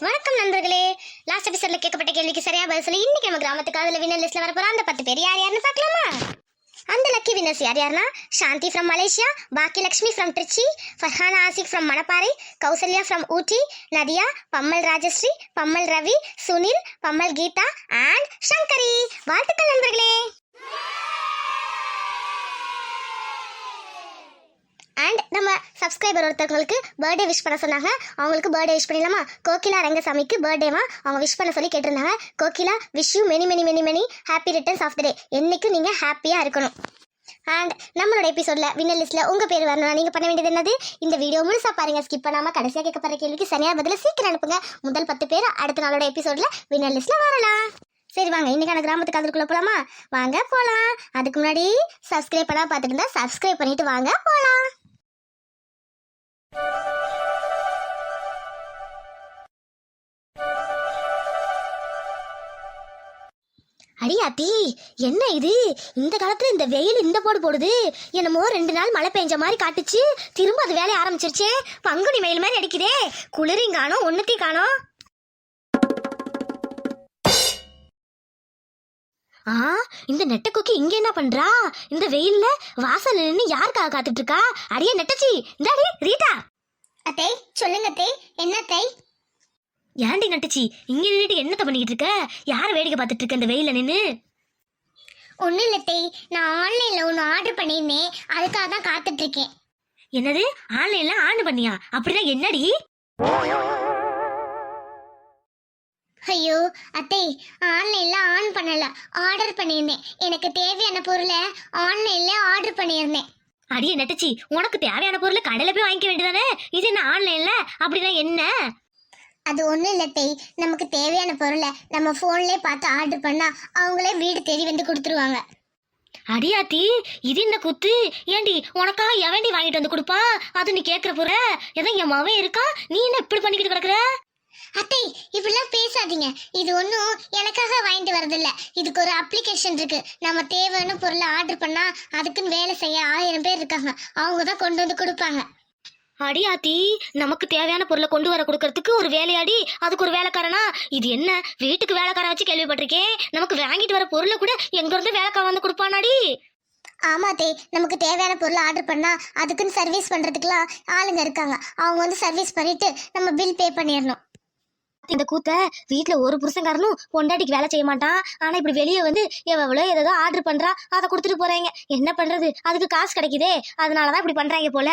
வணக்கம் நண்பர்களே. லாஸ்ட் எபிசோட்ல கேட்கப்பட்ட கேள்விக்கு சரியா பதில் சொல்லி இன்னைக்கு நம்ம கிராமத்துக்கு அதுல வின்னர் லிஸ்ட்ல வர போற அந்த பத்து பேர் யார் யாருன்னு பார்க்கலாமா? அந்த லக்கி வின்னர்ஸ் யார் யாருன்னா சாந்தி ஃப்ரம் மலேசியா பாக்கி Lakshmi from Trichy Farhana Ashiq from Manapparai Kousalya from Ooty Nadhiya Pammal Rajashree Pammal Ravi Sunil Pammal Geetha and Shankari. வாழ்த்துக்கள் நண்பர்களே அண்ட் நம்ம சப்ஸ்கிரைபர் ஒருத்தவங்களுக்கு பர்த்டே விஷ் பண்ண சொன்னாங்க. அவங்களுக்கு பர்த்டே விஷ் பண்ணிடலாமா? கோகிலா ரங்கசாமிக்கு பர்த்டேவா அவங்க விஷ் பண்ண சொல்லி கேட்டிருந்தாங்க. Kokila wish you many many many many happy returns of the day என்னைக்கும் நீங்கள் ஹாப்பியாக இருக்கணும். அண்ட் நம்மளோட எபிசோட்ல வின்னர் லிஸ்ட்டில் உங்கள் பேர் வரணும் நீங்கள் பண்ண வேண்டியது என்னது? இந்த வீடியோ முழுசாக பாருங்கள் ஸ்கிப் பண்ணாமல் கடைசியாக கேட்கப்படுற கேள்விக்கு சரியா பதில் சீக்கிரம் அனுப்புங்க. முதல் பத்து பேர் அடுத்த நாளோட எபிசோட்ல வின்னர் லிஸ்ட்டில் வரலாம். சரி வாங்க. இன்னைக்கான கிராமத்துக்கு அதுக்குள்ளே போகலாமா வாங்க போகலாம் அதுக்கு முன்னாடி சப்ஸ்கிரைப் பண்ணால் பார்த்துட்டு இருந்தால் சப்ஸ்கிரைப் பண்ணிட்டு வாங்க போகலாம் அடியாத்தி என்ன இது? இந்த காலத்துல இந்த வெயில் இந்த போடு போடுது. என்னமோ ரெண்டு நாள் மழை பெஞ்ச மாதிரி காட்டுச்சு. திரும்ப அது வேலைய ஆரம்பிச்சிருச்சே. பங்குனி வெயில் மாதிரி அடிக்குதே. குளிரையும் காணும் ஒன்னுத்தையும் காணோம். ஆ இந்த நெட்டக்குக்கி இங்க என்ன பண்றா? இந்த வெயில்ல வாசல் நின்னு யாருக்காக காத்துட்டு இருக்கா? அடியே நெட்டச்சி இந்தாடி ரீட்டா அத்தை சொல்லுங்க அத்தை. என்ன அத்தை? ஏன்டி நட்டுச்சி? இங்க நின்னுட்டு என்னத்த பண்ணிக்கிட்டு இருக்க யார வேடிக்கை பார்த்துட்டு இருக்க இந்த வெயில நின்னு? ஒன்றும் இல்லை தேய் நான் ஆன்லைனில் ஒன்று ஆர்டர் பண்ணியிருந்தேன். அதுக்காக தான் காத்துட்டு இருக்கேன் என்னது? ஆன்லைன்ல ஆன் பண்ணியா? அப்படின்னா என்னடி? ஐயோ அத்தை ஆன்லைனில் ஆன் பண்ணல. ஆர்டர் பண்ணியிருந்தேன். எனக்கு தேவையான பொருளை ஆன்லைனில் ஆர்டர் பண்ணியிருந்தேன். அடியே நட்டுச்சி உனக்கு தேவையான பொருளை கடையில போய் வாங்கிக்க வேண்டியதானே? இது என்ன ஆன்லைன்ல? அப்படின்னா என்ன? அது ஒன்றும் இல்லை தேய். நமக்கு தேவையான பொருளை நம்ம ஃபோன்லேயே பார்த்து ஆர்டர் பண்ணால் அவங்களே வீடு தேடி வந்து கொடுத்துருவாங்க. அடியாத்தி இது என்ன குத்து. ஏண்டி உனக்காக எவன்டி வாங்கிட்டு வந்து கொடுப்பா? அது நீ கேக்குற போற. ஏதோ என் மவன் இருக்கா? நீ என்ன இப்படி பண்ணிக்கிட்டு கிடக்குற? அத்தை இப்படிலாம் பேசாதீங்க. இது ஒன்றும் எனக்காக வாங்கிட்டு வரதில்ல. இதுக்கு ஒரு அப்ளிகேஷன் இருக்கு. நம்ம தேவையான பொருளை ஆர்டர் பண்ணா அதுக்குன்னு வேலை செய்ய ஆயிரம் பேர் இருக்காங்க. அவங்க தான் கொண்டு வந்து கொடுப்பாங்க. அடியாத்தி நமக்கு தேவையான பொருளை கொண்டு வர கொடுக்கறதுக்கு ஒரு வேலையாடி. அதுக்கு ஒரு வேலைக்காரனா? இது என்ன? வீட்டுக்கு வேலைக்காரன் வச்சு கேள்விப்பட்டிருக்கேன் நமக்கு வாங்கிட்டு வர பொருளை கூட எங்க இருந்து வேலைக்காரன் வந்து கொடுப்பானாடி? ஆமா தே நமக்கு தேவையான பொருளை ஆர்டர் பண்ணா அதுக்குன்னு சர்வீஸ் பண்றதுக்குலாம் ஆளுங்க இருக்காங்க. அவங்க வந்து சர்வீஸ் பண்ணிட்டு நம்ம பில் பே பண்ணிடணும். இந்த கூத்த வீட்ல ஒரு புருஷன்காரனும் பொண்டாட்டிக்கு வேலை செய்ய மாட்டான். ஆனா இப்படி வெளியே வந்து எவ்வளோ ஏதோ ஆர்டர் பண்றா அதை கொடுத்துட்டு போறாங்க. என்ன பண்றது? அதுக்கு காசு கிடைக்குதே. அதனாலதான் இப்படி பண்றாங்க போல.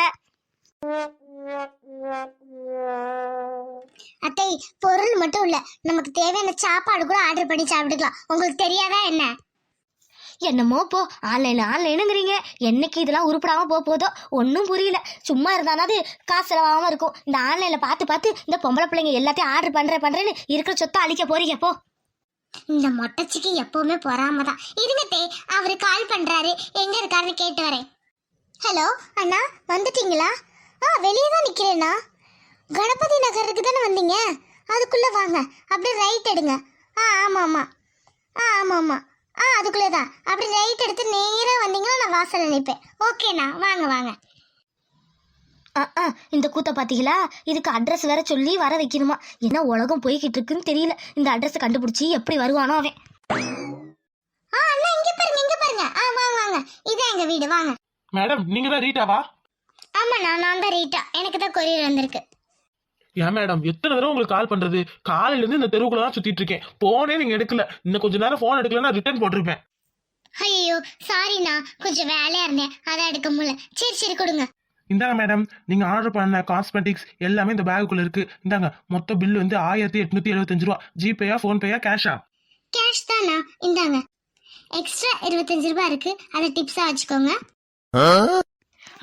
அத்தை பொருள் மட்டும் இல்ல. நமக்கு தேவையான சாப்பாடு கூட ஆர்டர் பண்ணி சாப்பிட்டுக்கலாம். உங்களுக்கு தெரியாதா என்ன? என்னமோ போ ஆன்லைன் ஆன்லைனுங்கிறீங்க என்னைக்கு இதெல்லாம் உருப்படாம போக போதோ ஒன்றும் புரியல. சும்மா இருந்தானாவது காசு செலவாகாம இருக்கும். இந்த ஆன்லைன்ல பார்த்து பார்த்து இந்த பொம்பளை பிள்ளைங்க எல்லாத்தையும் ஆர்டர் பண்றேன் பண்றேன்னு இருக்கிற சொத்தை அழிக்க போறீங்க போ. இந்த மொட்டச்சிக்கு எப்பவுமே பொறாம தான் இருங்க தே அவரு கால் பண்றாரு. எங்க இருக்காருன்னு கேட்டு வரேன். ஹலோ அண்ணா வந்துட்டீங்களா? ஆ வெளியே தான் நிக்கிறேண்ணா. கணபதி நகருக்கு தானே வந்தீங்க? அதுக்குள்ள வாங்க. அப்படியே ரைட் எடுங்க. ஆ ஆமா ஆமா ஆ ஆமா ஆமா ஆ அதுக்குள்ளே தான். அப்படி ரைட் எடுத்து நேராக வந்தீங்கன்னா நான் வாசல்ல நிற்பேன் ஓகேண்ணா வாங்க வாங்க. ஆ ஆ இந்த கூத்த பாத்தீங்களா இதுக்கு அட்ரஸ் வேற சொல்லி வர வைக்கணுமா? என்ன உலகம் போய்கிட்டு இருக்குன்னு தெரியல. இந்த அட்ரஸ் கண்டுபிடிச்சி எப்படி வருவானோ அவன். ஆ அண்ணா இங்க பாருங்க இங்க பாருங்க. ஆ வாங்க வாங்க. இதான் எங்க வீடு வாங்க. மேடம் நீங்க தான் ரீட்டாவா ஆமாண்ணா நான் தான் ரீட்டா. எனக்கு தான் கொரியர் வந்திருக்கு. ஏன் மேடம் எத்தனை தடவை உங்களுக்கு கால் பண்றது? காலையில இருந்து இந்த தெருவுக்குள்ள தான் சுத்திட்டு இருக்கேன். போனே நீங்க எடுக்கல. இன்னும் கொஞ்ச நேரம் போன் எடுக்கலன்னா ரிட்டர்ன் போட்டிருப்பேன். ஐயோ சாரிண்ணா கொஞ்சம் வேலையா இருந்தேன். அதான் எடுக்க முடியல. சரி சரி கொடுங்க. இந்தாங்க மேடம் நீங்க ஆர்டர் பண்ண காஸ்மெட்டிக்ஸ் எல்லாமே இந்த பேகுக்குள்ள இருக்கு. இந்தாங்க. மொத்த பில் வந்து ஆயிரத்தி எட்நூத்தி எழுபத்தஞ்சு ரூபா. ஜிபேயா ஃபோன்பேயா கேஷா கேஷ் தானா? இந்தாங்க. எக்ஸ்ட்ரா இருபத்தஞ்சு ரூபாய் இருக்கு. அதை டிப்ஸா வச்சுக்கோங்க.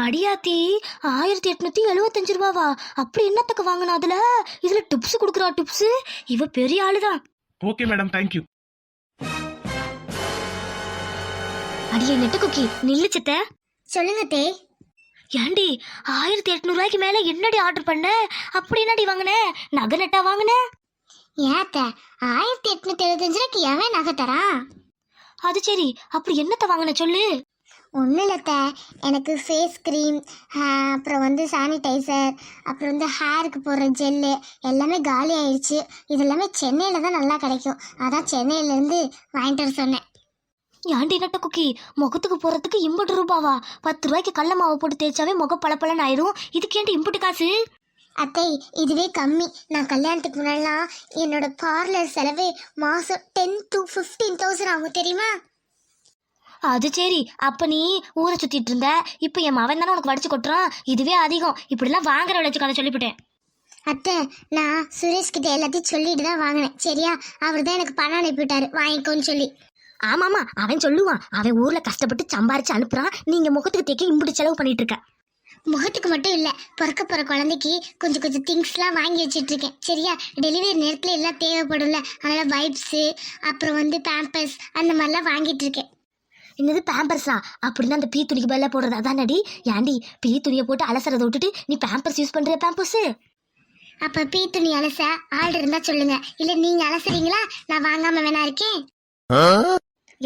அடியாத்தி ஆயிரத்தி எட்நூத்தி எழுவத்தஞ்சு ரூபாவா? அப்படி என்னத்துக்கு வாங்கினா அதுல? இதுல டிப்ஸ் கொடுக்குறா டிப்ஸ் இவ பெரிய ஆளுதான். ஓகே மேடம் தேங்க்யூ அடியே நெட்டு குக்கி நில்லு சித்த. சொல்லுங்க தே. ஏண்டி ஆயிரத்தி எட்நூறு ரூபாய்க்கு மேல என்னடி ஆர்டர் பண்ண? அப்படி என்னடி வாங்கின? நகை நெட்டா வாங்கின? ஏத்த ஆயிரத்தி எட்நூத்தி எழுபத்தஞ்சு ரூபாய்க்கு எவன் நகை தரான்? அது சரி அப்படி என்னத்த வாங்கின சொல்லு? ஒன்றும் இல்லத்த எனக்கு ஃபேஸ் க்ரீம் அப்புறம் வந்து சானிடைசர் அப்புறம் வந்து ஹேருக்கு போடுற ஜெல்லு எல்லாமே காலி ஆயிடுச்சு இது எல்லாமே சென்னையில் தான் நல்லா கிடைக்கும். அதான் சென்னையிலேருந்து வாங்கிட்டு வர சொன்னேன். ஏன்டி நட்ட குக்கி? முகத்துக்கு போறதுக்கு இம்புட்டு ரூபாவா? பத்து ரூபாய்க்கு கடல மாவு போட்டு தேய்ச்சாவே முகம் பளபளன்னு ஆயிடும் இதுக்கேண்டி இம்புட்டு காசு? அத்தை இதுவே கம்மி. நான் கல்யாணத்துக்கு முன்னாடிலாம் என்னோட பார்லர் செலவே மாதம் டென் டு ஃபிஃப்டீன் தௌசண்ட் ஆகும் தெரியுமா? அது சரி அப்ப நீ ஊரை சுத்திட்டு இருந்த. இப்ப என் மவன் தானே உனக்கு வடிச்சு கொட்டுறான்? இதுவே அதிகம். இப்படிலாம் வாங்குற விளைச்சு கதை சொல்லிவிட்டேன். அத்தை நான் சுரேஷ் கிட்ட எல்லாத்தையும் சொல்லிட்டு தான் வாங்கினேன். சரியா? அவர் தான் எனக்கு பணம் அனுப்பிவிட்டாரு. வாங்கிக்கோன்னு சொல்லி. ஆமாமா அவன் சொல்லுவான். அவன் ஊர்ல கஷ்டப்பட்டு சம்பாரிச்சு அனுப்புறான். நீங்க முகத்துக்கு தேக்க இம்புட்டு செலவு பண்ணிட்டு இருக்க. முகத்துக்கு மட்டும் இல்லை பிறக்க போகிற குழந்தைக்கு கொஞ்சம் கொஞ்சம் திங்ஸ்லாம் வாங்கி வச்சிட்டு இருக்கேன் சரியா? டெலிவரி நேரத்தில் எல்லாம் தேவைப்படும்ல. அதனால் வைப்ஸு அப்புறம் வந்து பேம்பர்ஸ் அந்த மாதிரிலாம் வாங்கிட்டு இருக்கேன். என்னது பேம்பர்ஸா அப்படின்னா அந்த பீ துணிக்கு பதிலா போடுறது. அதானடி? ஏன்டி பீ துணியை போட்டு அலசறதை விட்டுட்டு நீ பேம்பர்ஸ் யூஸ் பண்ற பேம்பர்ஸ் அப்போ பீ துணி அலச ஆள் இருந்தால் சொல்லுங்க. இல்லை நீங்கள் அலசுறீங்களா? நான் வாங்காமல் வேணா இருக்கேன்.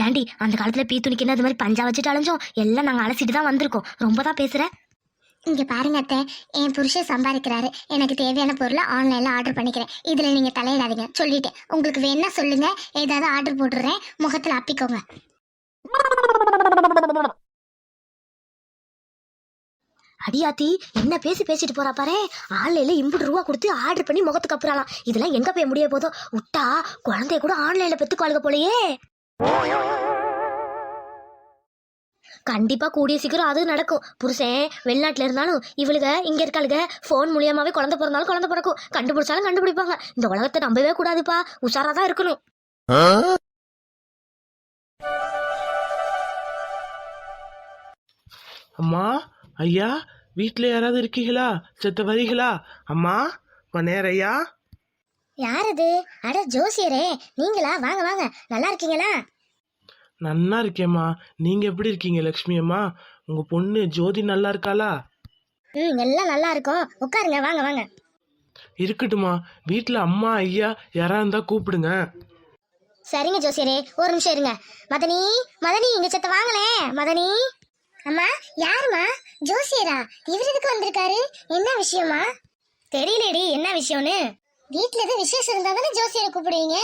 ஏன்டி அந்த காலத்துல பீ துணிக்கு என்ன அது மாதிரி பஞ்சா வச்சுட்டு அலைஞ்சோம். எல்லாம் நாங்க அலசிட்டு தான் வந்திருக்கோம். ரொம்ப தான் பேசுற. இங்கே பாருங்க அத்தை என் புருஷன் சம்பாதிக்கிறாரு. எனக்கு தேவையான பொருளை ஆன்லைனில் ஆர்டர் பண்ணிக்கிறேன். இதில் நீங்கள் தலையிடாதீங்க. சொல்லிட்டேன். உங்களுக்கு வேணா சொல்லுங்க. ஏதாவது ஆர்டர் போட்டுடுறேன். முகத்தில் அப்பிக்கோங்க. அடியாத்தி என்ன பேசி பேசிட்டு போறா பாரு? ஆன்லைன்ல இம்புட்டு ரூபா கொடுத்து ஆர்டர் பண்ணி முகத்துக்கு அப்புறலாம் இதெல்லாம் எங்க போய் முடிய போதோ? விட்டா குழந்தைய கூட ஆன்லைன்ல பெத்துக்குவாளுக போலயே. கண்டிப்பா கூடிய சீக்கிரம் அது நடக்கும். புருஷன் வெளிநாட்டுல இருந்தாலும் இவளுக இங்க இருக்காளுக ஃபோன் மூலியமாவே குழந்தை பிறந்தாலும் குழந்தை பிறக்கும். கண்டுபிடிச்சாலும் கண்டுபிடிப்பாங்க. இந்த உலகத்தை நம்பவே கூடாதுப்பா. உஷாரா தான் இருக்கணும். அம்மா ஐயா வீட்டில் யாராவது இருக்கீங்களா செத்த வரீங்களா அம்மா பண்ணேரையா யார் அது அட ஜோசியரே நீங்களா? வாங்க வாங்க. நல்லா இருக்கீங்களா? நன்னா இருக்கேம்மா. நீங்க எப்படி இருக்கீங்க லக்ஷ்மி அம்மா? உங்க பொண்ணு ஜோதி நல்லா இருக்காளா? ம் எல்லாம் நல்லா இருக்கும். உட்காருங்க வாங்க வாங்க. இருக்கட்டுமா வீட்டில் அம்மா ஐயா யாரா இருந்தா கூப்பிடுங்க. சரிங்க ஜோசியரே. ஒரு நிமிஷம் இருங்க. மதனி மதனி இங்க செத்த வாங்களே மதனி. அம்மா யாரும்மா? ஜோசியரா? இவர் எதுக்கு வந்திருக்காரு? என்ன விஷயமா? தெரியலடி என்ன விஷயம்னு. வீட்டில் எதுவும் விசேஷம் இருந்தால் தானே ஜோசியரை கூப்பிடுவீங்க?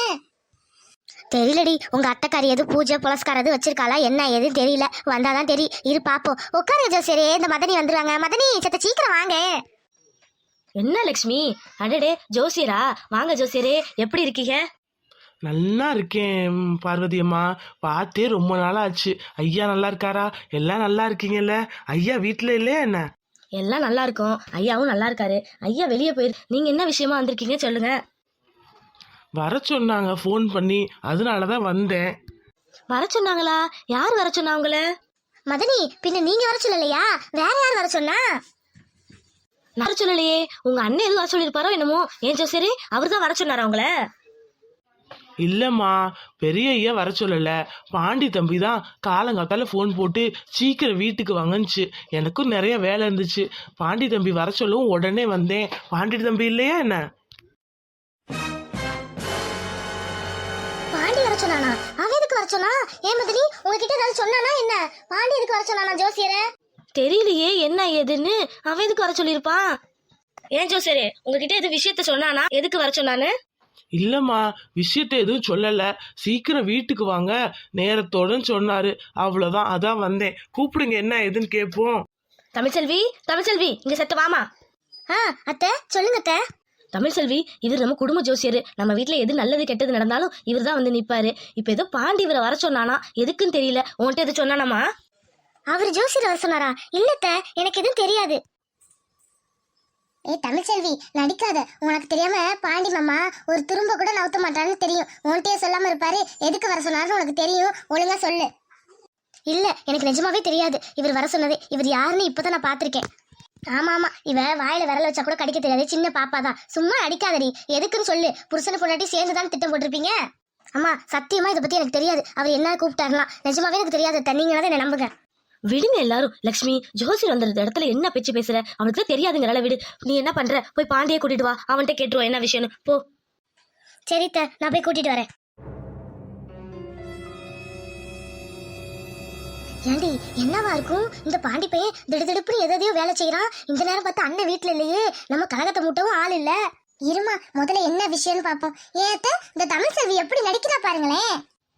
தெரியலடி உங்க அத்தைக்காரி எது பூஜை புலஸ்காரம் எதுவும் வச்சிருக்காளா? என்ன எதுவும் தெரியல. வந்தாதான் தெரியும் இரு பாப்போம். உட்காருங்க ஜோசியரே இந்த மதனி வந்துருவாங்க. மதனி செத்த சீக்கிரம் வாங்க. என்ன லக்ஷ்மி? அடடே ஜோசியரா? வாங்க ஜோசியரே எப்படி இருக்கீங்க? நல்லா இருக்கேன் பார்வதி அம்மா. பார்த்தே ரொம்ப நாள் ஆச்சு ஐயா நல்லா இருக்காரா? எல்லாம் நல்லா இருக்கீங்கல்ல? ஐயா வீட்டில் இல்லையா என்ன? எல்லாம் நல்லா இருக்கும். ஐயாவும் நல்லா இருக்காரு. ஐயா வெளியே போயிரு. நீங்க என்ன விஷயமா வந்திருக்கீங்க சொல்லுங்க. வர சொன்னாங்க ஃபோன் பண்ணி. அதனால தான் வந்தேன். வர சொன்னாங்களா? யார் வர சொன்னா உங்கள? மதனி பின்ன நீங்க வர சொல்லலையா? வேற யார் வர சொன்னா? நான் வர சொல்லலையே. உங்க அண்ணன் எதுவும் வர சொல்லியிருப்பாரோ என்னமோ? ஏன் ஜோசியரே? அவர் தான் வர சொன்னாரா உங்கள? இல்லைம்மா பெரிய ஐயா வர சொல்லல. பாண்டி தம்பி தான் காலங்காத்தால ஃபோன் போட்டு சீக்கிரம் வீட்டுக்கு வாங்கன்னுச்சு எனக்கும் நிறைய வேலை இருந்துச்சு. பாண்டி தம்பி வர சொல்லவும் உடனே வந்தேன். பாண்டி தம்பி இல்லையா என்ன? பாண்டி வர சொன்னானா? அவன் எதுக்கு வர சொன்னா? ஏன் மதனி உங்ககிட்ட ஏதாவது சொன்னானா என்ன? பாண்டி எதுக்கு வர சொன்னானா ஜோசியரை? தெரியலையே என்ன ஏதுன்னு? அவன் எதுக்கு வர சொல்லியிருப்பான் ஏன் ஜோசியரே உங்ககிட்ட எது விஷயத்த சொன்னானா? எதுக்கு வர சொன்னானு இல்லம்மா விஷயத்த எதுவும் சொல்லல. சீக்கிரம் வீட்டுக்கு வாங்க. நேரத்தோடன்னு சொன்னாரு. அவ்வளவுதான். அதான் வந்தேன். கூப்பிடுங்க என்ன ஏதுன்னு கேட்போம். தமிழ்செல்வி தமிழ்செல்வி இங்க செத்த வாமா. ஆ அத்தை சொல்லுங்க அத்தை. தமிழ்செல்வி இவர் நம்ம குடும்ப ஜோசியர். நம்ம வீட்ல எது நல்லது கெட்டது நடந்தாலும் இவர் தான் வந்து நிப்பாரு. இப்ப ஏதோ பாண்டி இவரை வர சொன்னானா? எதுக்குன்னு தெரியல. உன்கிட்ட எது சொன்னானாமா அவர் ஜோசியர் வர சொன்னாரா? இல்ல அத்தை எனக்கு எதுவும் தெரியாது. ஏய் தமிழ்செல்வி நடிக்காத. உனக்கு தெரியாம பாண்டி மாமா ஒரு துரும்ப கூட நவுத்த மாட்டான்னு தெரியும். உன்கிட்டயே சொல்லாம இருப்பாரு. எதுக்கு வர சொன்னாருன்னு உனக்கு தெரியும். ஒழுங்கா சொல்லு. இல்ல எனக்கு நிஜமாவே தெரியாது. இவர் வர சொன்னது. இவர் யாருன்னு இப்பதான் நான் பாத்திருக்கேன் ஆமா ஆமா இவ வாயில விரல வச்சா கூட கடிக்க தெரியாது. சின்ன பாப்பா தான். சும்மா அடிக்காதடி. எதுக்குன்னு சொல்லு. புருஷனை பொண்டாட்டி சேர்ந்து தான் திட்டம் போட்டிருப்பீங்க? அம்மா சத்தியமா இதை பத்தி எனக்கு தெரியாது. அவர் என்ன கூப்பிட்டாருலாம் நிஜமாவே எனக்கு தெரியாது. அத்தை. நீங்க தான் நம்புங்க. விடுங்க எல்லாரும். லக்ஷ்மி ஜோசியர் வந்த இடத்துல என்ன பேச்சு பேசுற? அவனுக்கு தான் தெரியாதுங்கிறால விடு. நீ என்ன பண்ற? போய் பாண்டியை கூட்டிட்டு வா. அவன்கிட்ட கேட்டுருவா என்ன விஷயம்னு. போ. சரி நான் போய் கூட்டிட்டு வரேன். ஏண்டி என்னவா இருக்கும்? இந்த பாண்டி பையன் திடுதிடுப்புன்னு எதையோ வேலை செய்யறான் இந்த நேரம் பார்த்து அண்ணன் வீட்டுல இல்லையே. நம்ம கழகத்தை மூட்டவும் ஆள் இல்ல. இருமா முதல்ல என்ன விஷயம்னு பாப்போம் ஏத்த இந்த தமிழ் செல்வி எப்படி நடிக்கிறா பாருங்களேன்.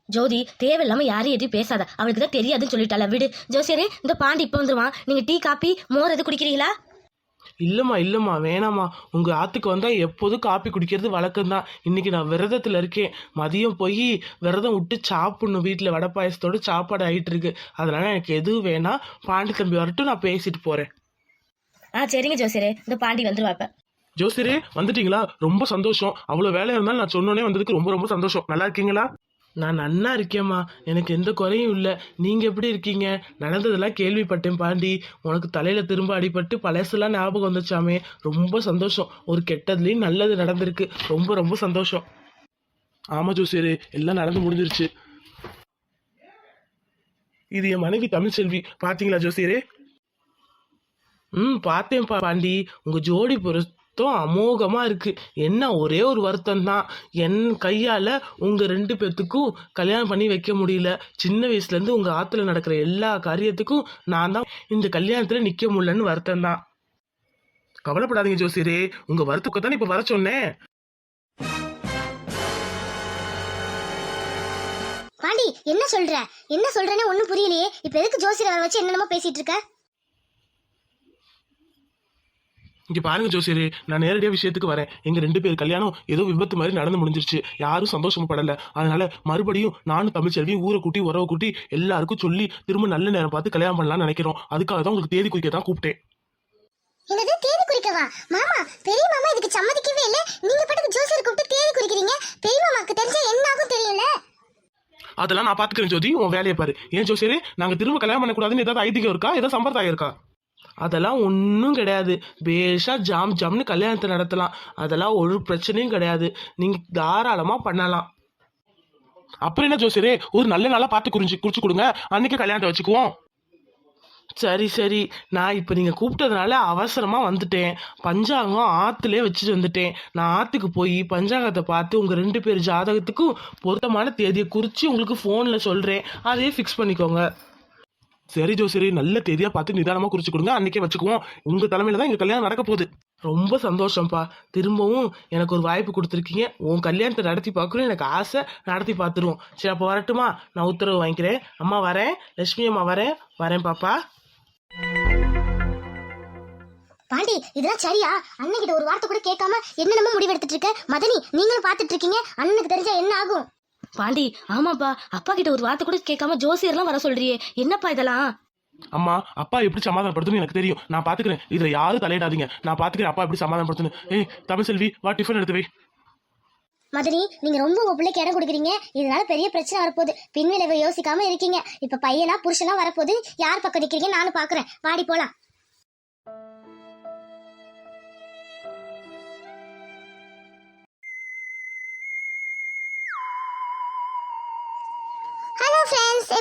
ஜோதி தேவையில்லாம யாரையும் எதுவும் பேசாத. அவளுக்கு தான் தெரியாதுன்னு சொல்லிட்டால விடு. ஜோசியரே இந்த பாண்டி இப்போ வந்துருவான். நீங்க டீ காப்பி மோர் எது குடிக்கிறீங்களா? இல்லைம்மா இல்லைம்மா. வேணாம்மா. உங்கள் ஆற்றுக்கு வந்தால் எப்போதும் காப்பி குடிக்கிறது வழக்கம்தான். இன்னைக்கு நான் விரதத்தில் இருக்கேன். மதியம் போய் விரதம் விட்டு சாப்பிடணும். வீட்டில் வடை பாயசத்தோட சாப்பாடு ஆகிட்டு இருக்கு அதனால எனக்கு எதுவும் வேணாம். பாண்டி தம்பி வரட்டும். நான் பேசிட்டு போகிறேன் ஆ சரிங்க ஜோசியரே. இந்த பாண்டி வந்துருவா இப்ப. ஜோசியரே வந்துட்டீங்களா? ரொம்ப சந்தோஷம். அவ்வளோ வேலை இருந்தாலும் நான் சொன்னோன்னே வந்ததுக்கு ரொம்ப ரொம்ப சந்தோஷம். நல்லா இருக்கீங்களா? நான் நன்னா இருக்கேம்மா. எனக்கு எந்த குறையும் இல்லை. நீங்கள் எப்படி இருக்கீங்க? நடந்ததெல்லாம் கேள்விப்பட்டேன் பாண்டி. உனக்கு தலையில் திரும்ப அடிபட்டு பழசெல்லாம் ஞாபகம் வந்துச்சாமே. ரொம்ப சந்தோஷம். ஒரு கெட்டதுலேயும் நல்லது நடந்திருக்கு. ரொம்ப ரொம்ப சந்தோஷம். ஆமாம் ஜோசியர் எல்லாம் நடந்து முடிஞ்சிருச்சு. இது என் மனைவி தமிழ்செல்வி பார்த்தீங்களா ஜோசியரே? ம் பார்த்தேன் பாண்டி. உங்கள் ஜோடி பொருத்தம் அமோகமாக இருக்கு. என்ன ஒரே ஒரு வருத்தம் தான் என் கையால் உங்கள் ரெண்டு பேர்த்துக்கும் கல்யாணம் பண்ணி வைக்க முடியல. சின்ன வயசுலேருந்து உங்கள் ஆற்றுல நடக்கிற எல்லா காரியத்துக்கும் நான் தான் இந்த கல்யாணத்தில் நிற்க முடியலன்னு வருத்தம் தான் கவலைப்படாதீங்க ஜோசியரே. உங்கள் வருத்தத்தை தான் இப்போ வர சொன்னேன். பாண்டி என்ன சொல்ற? என்ன சொல்றேன்னு ஒன்றும் புரியலையே. இப்ப எதுக்கு ஜோசியரை வர வச்சு என்னென்னமோ பேசிட்டு இருக்க? இங்க பாருங்க ஜோசியரே நான் நேரடியா விஷயத்துக்கு வரேன். எங்க ரெண்டு பேர் கல்யாணம் ஏதோ விபத்து மாதிரி நடந்து முடிஞ்சிருச்சு. யாரும் சந்தோஷமா படல. அதனால மறுபடியும் நானும் தமிழ்ச்செல்வி ஊரை கூட்டி உறவை கூட்டி எல்லாருக்கும் சொல்லி திரும்ப நல்ல நேரம் பார்த்து கல்யாணம் பண்ணலாம்னு நினைக்கிறோம். அதுக்காக தான் உங்களுக்கு தேதி குறிக்க தான் கூப்பிட்டேன். என்னது? தேதி குறிக்கவா? மாமா பெரிய மாமா இதுக்கு சம்மதிக்கவே இல்ல. நீங்க பாட்டுக்கு ஜோசியர் கூப்பிட்டு தேதி குறிக்கிறீங்க? பெரிய மாமாக்கு தெரிஞ்சா என்ன ஆகும் தெரியல அதெல்லாம் நான் பாத்துக்கிறேன் ஜோதி. உன் வேலையை பாரு. ஏன் ஜோசியரே நாங்க திரும்ப கல்யாணம் பண்ணக்கூடாதுன்னு ஏதாவது ஐதீகம் இருக்கா? ஏதாவது சம்பிரதாயம் இருக்கா? அதெல்லாம் ஒன்றும் கிடையாது. பேஷாக ஜாம் ஜாம்னு கல்யாணத்தை நடத்தலாம். அதெல்லாம் ஒரு பிரச்சனையும் கிடையாது. நீங்கள் தாராளமாக பண்ணலாம். அப்புறம் என்ன ஜோசியரே? ஒரு நல்ல நாளாக பார்த்து குறிஞ்சி குறிச்சு கொடுங்க. அன்றைக்கி கல்யாணத்தை வச்சுக்குவோம். சரி சரி. நான் இப்போ நீங்கள் கூப்பிட்டதுனால அவசரமாக வந்துட்டேன். பஞ்சாங்கம் ஆற்றுலே வச்சுட்டு வந்துட்டேன். நான் ஆற்றுக்கு போய் பஞ்சாங்கத்தை பார்த்து உங்கள் ரெண்டு பேர் ஜாதகத்துக்கும் பொருத்தமான தேதியை குறித்து உங்களுக்கு ஃபோனில் சொல்கிறேன் அதையே ஃபிக்ஸ் பண்ணிக்கோங்க. சரி ஜோசரி நல்ல தேதியாக பார்த்து நிதானமாக குறிச்சு கொடுங்க. அன்னைக்கே வச்சுக்குவோம். உங்கள் தலைமையில் தான் எங்கள் கல்யாணம் நடக்க போகுது. ரொம்ப சந்தோஷம்ப்பா. திரும்பவும் எனக்கு ஒரு வாய்ப்பு கொடுத்துருக்கீங்க. உன் கல்யாணத்தை நடத்தி பார்க்கணும் எனக்கு ஆசை. நடத்தி பார்த்துருவோம். சரி அப்போ வரட்டுமா? நான் உத்தரவு வாங்கிக்கிறேன். அம்மா வரேன். லட்சுமி அம்மா வரேன். வரேன் பாப்பா. பாண்டி இதெல்லாம் சரியா? அண்ணன் கிட்ட ஒரு வார்த்தை கூட கேட்காம என்னென்னமோ முடிவெடுத்துட்டு இருக்க? மதனி நீங்களும் பாத்துட்டு இருக்கீங்க. அண்ணனுக்கு தெரிஞ்சா என்ன ஆகும்? பாண்டி ஆமாப்பா. அப்பா கிட்ட ஒரு வார்த்தை கூட கேட்காம ஜோசியர்லாம் வர சொல்றியே. என்னப்பா இதெல்லாம்? அம்மா அப்பா எப்படி சமாதானப்படுத்தணும் எனக்கு தெரியும். நான் பாத்துக்கிறேன். இதுல யாரும் தலையிடாதீங்க. நான் பாத்துக்கிறேன் அப்பா எப்படி சமாதானப்படுத்தணும் ஏய் தமிழ் செல்வி வா டிஃபன் எடுத்து வை. மதனி நீங்க ரொம்ப உங்க பிள்ளைக்கு இடம் கொடுக்குறீங்க. இதனால பெரிய பிரச்சனை வரப்போகுது. பின்விளைவை யோசிக்காம இருக்கீங்க. இப்ப பையனா புருஷனா வரப்போகுது. யார் பக்கம் நிக்கிறீங்க நானும் பாக்குறேன். பாடி போலாம்.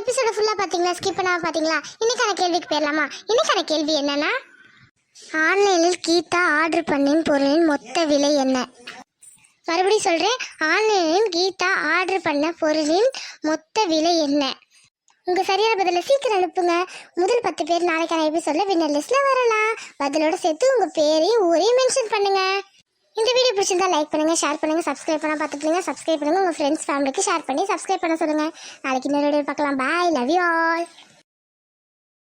எபிசோட ஃபுல்லாக பார்த்தீங்களா ஸ்கிப் பண்ணாமல் பார்த்தீங்களா இன்னைக்கான கேள்விக்கு போயிடலாமா? இன்னைக்கான கேள்வி என்னென்னா ஆன்லைனில் கீதா ஆர்டர் பண்ணின் பொருளின் மொத்த விலை என்ன? மறுபடியும் சொல்கிறேன் ஆன்லைனில் கீதா ஆர்டர் பண்ண பொருளின் மொத்த விலை என்ன? உங்கள் சரியான பதிலை சீக்கிரம் அனுப்புங்க. முதல் பத்து பேர் நாளைக்கான எபிசோடில் வின்னர் லிஸ்ட்டில் வரலாம். பதிலோட சேர்த்து உங்கள் பேரையும் ஊரையும் மென்ஷன் பண்ணுங்கள் இந்த வீடியோ பிடிச்சிருந்தா லைக் பண்ணுங்க ஷேர் பண்ணுங்க சப்ஸ்கிரைப் பண்ண பார்த்துக்கீங்க சப்ஸ்கிரைப் பண்ணுங்க உங்க ஃப்ரெண்ட்ஸ் ஃபேமிலிக்கு ஷேர் பண்ணி சப்ஸ்கிரைப் பண்ண சொல்லுங்க. நாளைக்கு இன்னொரு வீடியோ பார்க்கலாம். Bye love you all